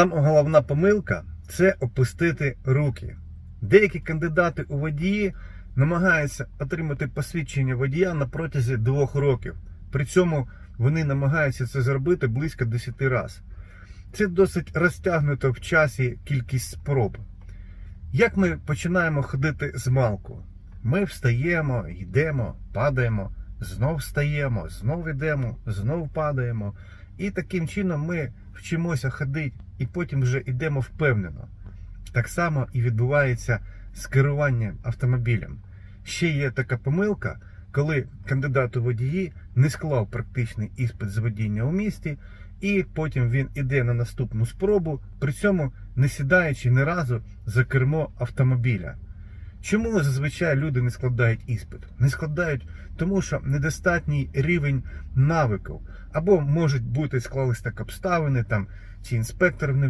Сама головна помилка це опустити руки. Деякі кандидати у водії намагаються отримати посвідчення водія на протязі двох років. При цьому вони намагаються це зробити близько 10 разів. Це досить розтягнуто в часі кількість спроб. Як ми починаємо ходити з малку? Ми встаємо, йдемо, падаємо, знов встаємо, знов йдемо, знов падаємо. І таким чином ми вчимося ходити і потім вже йдемо впевнено. Так само і відбувається з керуванням автомобілем. Ще є така помилка, коли кандидат у водії не склав практичний іспит з водіння у місті, і потім він іде на наступну спробу, при цьому не сідаючи ні разу за кермо автомобіля. Чому зазвичай люди не складають іспит? Не складають, тому що недостатній рівень навиків. Або можуть бути склались так обставини, там чи інспектор не